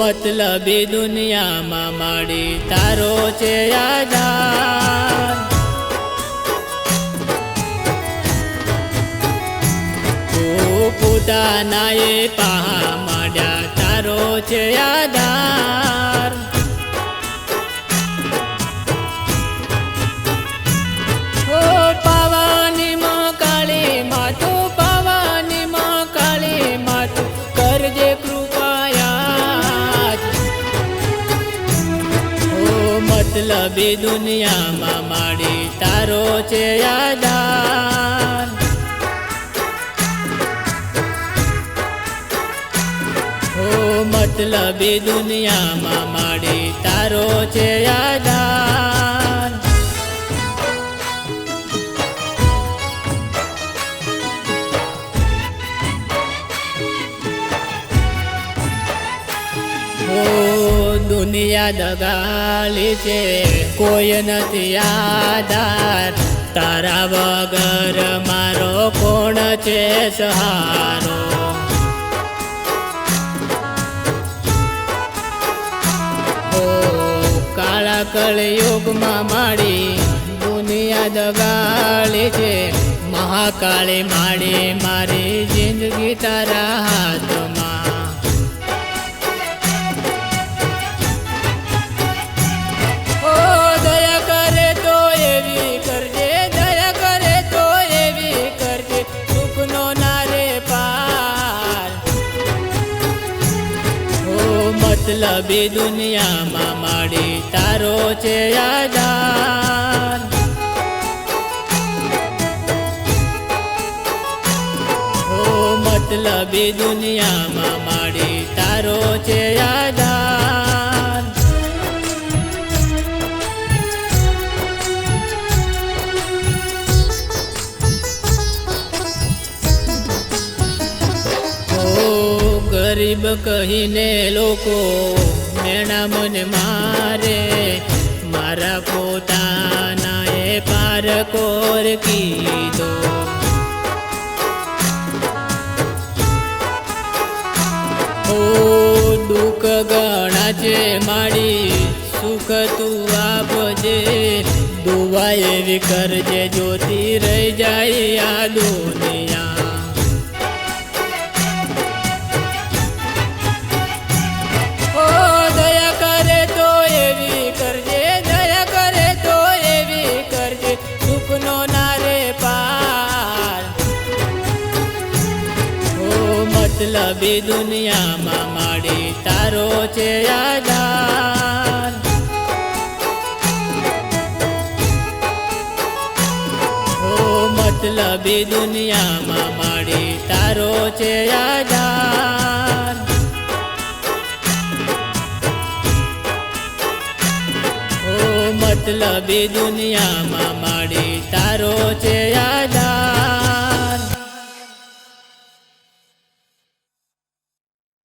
મતલબી દુનિયામાં માડી તારો છે આધાર. પોતાના એ પાહા માડ્યા તારો છે આધાર. મતલબી દુનિયામાં માડી તારો છે આધાર ઓ મતલબી દુનિયામાં માડી તારો છે યાદાર ઓ દુનિયા દગાલી છે કોઈ નથી આધાર. તારા વગર મારો કોણ છે સહારો? કાળા કળયુગમાં માડી દુનિયા દગાળી છે મહાકાળી માડી મારી જિંદગી તારા હાથમાં. મતલબી દુનિયામાં માડી તારો છે આધાર. ઓ મતલબી દુનિયામાં માડી તારો છે આધાર. ગરીબ કહીને લોકો મેણા મને મારે. મારા પોતાના એ પાર કોર કીધો. ઓ દુઃખ ગણા છે માડી, સુખ તું આપજે. દુવા એવી કરજે જ્યોતિ રહી જાય આ દુનિયા મતલબી દુનિયામાં માડી તારો છે આધાર. હો મતલબી દુનિયામાં માડી તારો છે આધાર. હો મતલબી દુનિયામાં માડી તારો છે